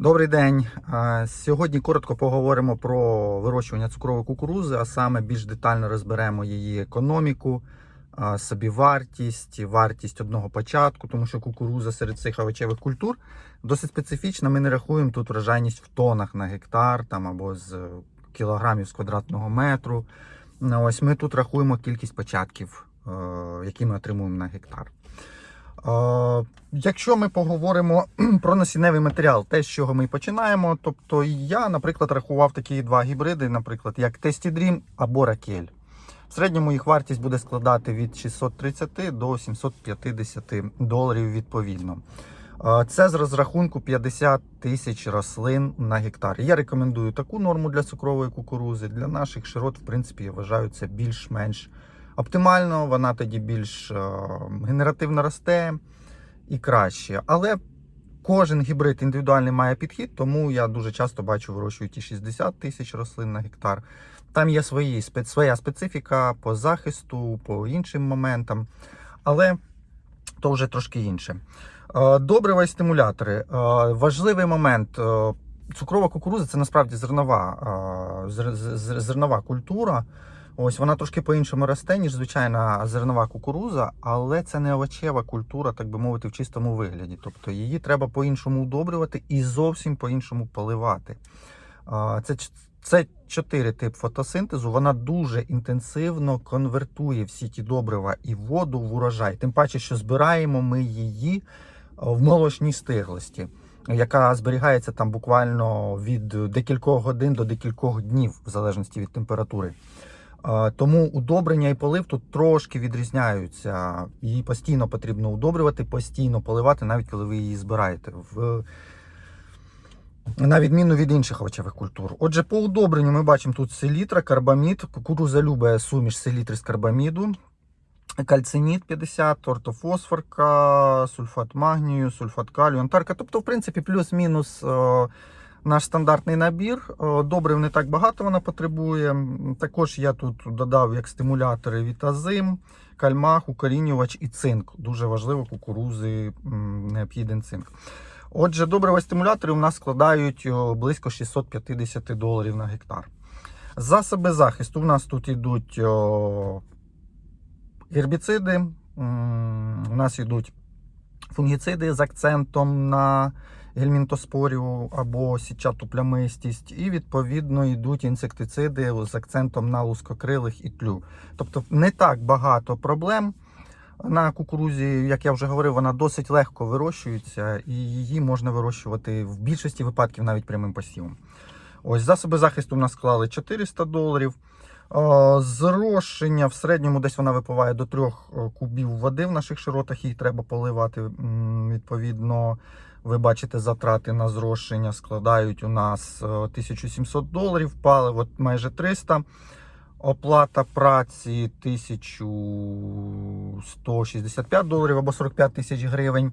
Добрий день. Е, Сьогодні коротко поговоримо про вирощування цукрової кукурузи, а саме більш детально розберемо її економіку, е, собівартість, вартість одного початку, тому що кукуруза серед цих овочевих культур досить специфічна. Ми не рахуємо тут врожайність в тонах на гектар там або з кілограмів з квадратного метру. Ну, Ось ми тут рахуємо кількість початків, е, які ми отримуємо на гектар. Якщо ми поговоримо про насінневий матеріал, те, з чого ми починаємо, тобто я, наприклад, рахував такі два гібриди, наприклад, як Dream або Raquel. В середньому їх вартість буде складати від 630 до 750 доларів відповідно. Це з розрахунку 50 тисяч рослин на гектар. Я рекомендую таку норму для цукрової кукурузи. Для наших широт, в принципі, я вважаю це більш-менш оптимально. Вона тоді більш генеративно росте і краще. Але кожен гібрид індивідуальний має підхід, тому я дуже часто бачу, вирощують і 60 тисяч рослин на гектар. Там є свої, своя специфіка по захисту, по іншим моментам. Але то вже трошки інше. Е, Добрива і стимулятори. Е, Важливий момент. е, Цукрова кукуруза це насправді зернова, зернова культура. Ось вона трошки по-іншому росте, ніж звичайна зернова кукуруза, але це не овочева культура, так би мовити, в чистому вигляді. Тобто її треба по-іншому удобрювати і зовсім по-іншому поливати. Це, це чотири тип фотосинтезу. Вона дуже інтенсивно конвертує всі ті добрива і воду в урожай. Тим паче, що збираємо ми її в молочній стиглості, яка зберігається там буквально від декількох годин до декількох днів, в залежності від температури. Тому удобрення і полив тут трошки відрізняються. Її постійно потрібно удобрювати, постійно поливати, навіть коли ви її збираєте. В... На відміну від інших овочевих культур. Отже, по удобренню ми бачимо тут селітра, карбамід, кукуруза любить суміш селітри з карбаміду, кальцинід 50, ортофосфорка, сульфат магнію, сульфат калію, антарка. Тобто, в принципі, плюс-мінус е, наш стандартний набір. Е, Добрив не так багато вона потребує. Також я тут додав як стимулятори вітазим, кальмах, укорінювач і цинк. Дуже важливо, кукурузи м, необхіден цинк. Отже, добрива стимулятори у нас складають близько 650 доларів на гектар. Засоби захисту у нас тут йдуть гербіциди, у нас йдуть фунгіциди з акцентом на гельмінтоспорію або сітчату плямистість, і відповідно йдуть інсектициди з акцентом на лускокрилих і тлю. Тобто не так багато проблем. На кукурузі, як я вже говорив, вона досить легко вирощується, і її можна вирощувати в більшості випадків навіть прямим посівом. Ось засоби захисту в нас склали 400 доларів. Е, Зрошення в середньому десь вона випиває до 3 кубів води в наших широтах, їх треба поливати. Відповідно, ви бачите, затрати на зрошення складають у нас е, 1700 доларів, паливо майже 300. Оплата праці 1165 доларів або 45 тисяч гривень.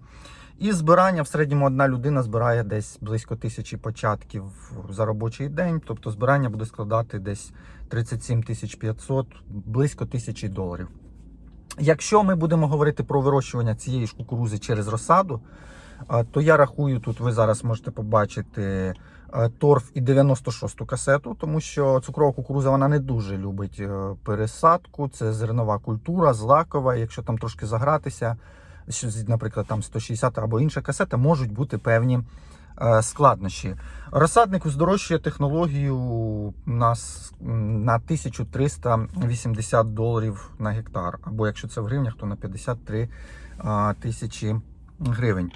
І збирання в середньому одна людина збирає десь близько тисячі початків за робочий день. Тобто збирання буде складати десь 37 тисяч 500, близько тисячі доларів. Якщо ми будемо говорити про вирощування цієї ж кукурузи через розсаду, то я рахую, тут ви зараз можете побачити торф і 96-ту касету, тому що цукрова кукуруза вона не дуже любить е, пересадку. Це зернова культура, злакова. Якщо там трошки загратися, наприклад, там 160 або інша касета, можуть бути певні е, складнощі. Розсадник здорожчує технологію нас на 1380 доларів на гектар, або якщо це в гривнях, то на 53 тисячі гривень.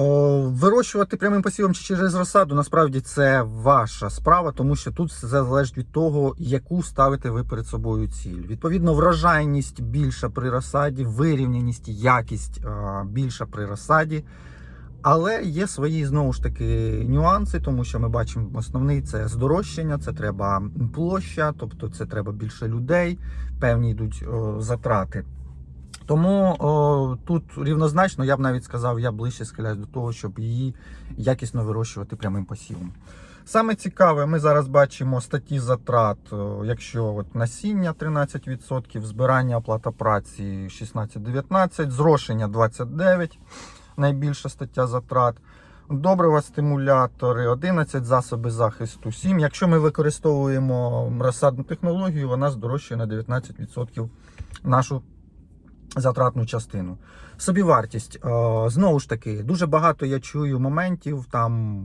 О, Вирощувати прямим посівом чи через розсаду, насправді це ваша справа, тому що тут все залежить від того, яку ставите ви перед собою ціль. Відповідно, врожайність більша при розсаді, вирівняність, якість більша при розсаді. Але є свої знову ж таки нюанси, тому що ми бачимо, основний це здорожчання, це треба площа, тобто це треба більше людей, певні йдуть о, затрати. Тому о, тут рівнозначно, я б навіть сказав, я ближче схиляюсь до того, щоб її якісно вирощувати прямим посівом. Саме цікаве, ми зараз бачимо статті затрат, якщо от насіння 13%, збирання оплата праці 16-19, зрошення 29%, найбільша стаття затрат. Добрива стимулятори, 11 засоби захисту, 7. Якщо ми використовуємо розсадну технологію, вона здорожчує на 19% нашу затратну частину. Собівартість. Е, Знову ж таки, дуже багато я чую моментів там.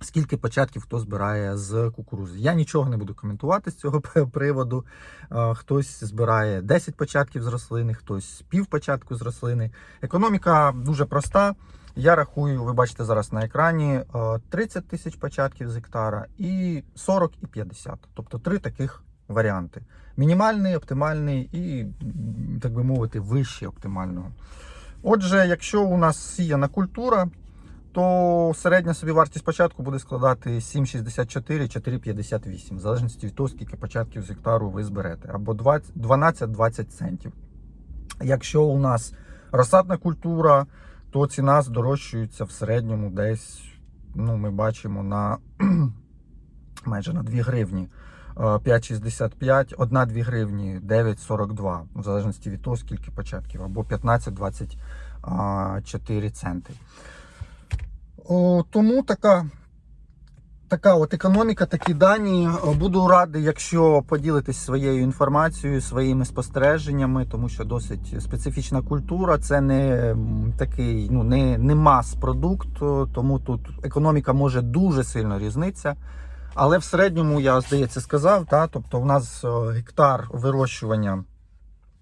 Скільки початків хто збирає з кукурузи? Я нічого не буду коментувати з цього приводу. Е, Хтось збирає 10 початків з рослини, хтось пів початку з рослини. Економіка дуже проста. Я рахую, ви бачите зараз на екрані е, 30 тисяч початків з гектара і 40 і 50. Тобто три таких варіанти: мінімальний, оптимальний і, так би мовити, вище оптимального. Отже, якщо у нас сіяна культура, то середня собівартість початку буде складати 7,64-4,58, в залежності від того, скільки початків з гектару ви зберете, або 12-20 центів. Якщо у нас розсадна культура, то ціна здорожчується в середньому десь, ну, ми бачимо на майже на 2 гривні. Е, 5,65, 1-2 гривні 9,42, в залежності від того, скільки початків, або 15-24 центи. Тому така, така от економіка, такі дані. Буду радий, якщо поділитесь своєю інформацією, своїми спостереженнями, тому що досить специфічна культура. Це не такий, ну не, не мас-продукт, тому тут економіка може дуже сильно різнитися. Але в середньому я здається сказав, та, тобто у нас гектар вирощування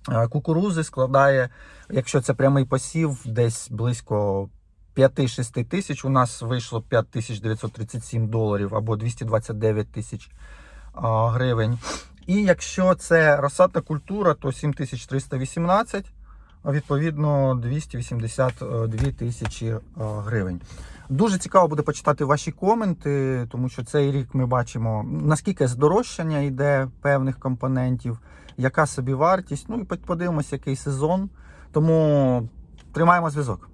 е, кукурузи складає, якщо це прямий посів, десь близько 5-6 тисяч. У нас вийшло 5937 доларів або 229 тисяч гривень. І якщо це розсадна культура, то 7318, а відповідно 282 тисячі гривень. Дуже цікаво буде почитати ваші коменти, тому що цей рік ми бачимо, наскільки здорожчання йде певних компонентів, яка собі вартість. Ну і подивимося, який сезон. Тому тримаємо зв'язок.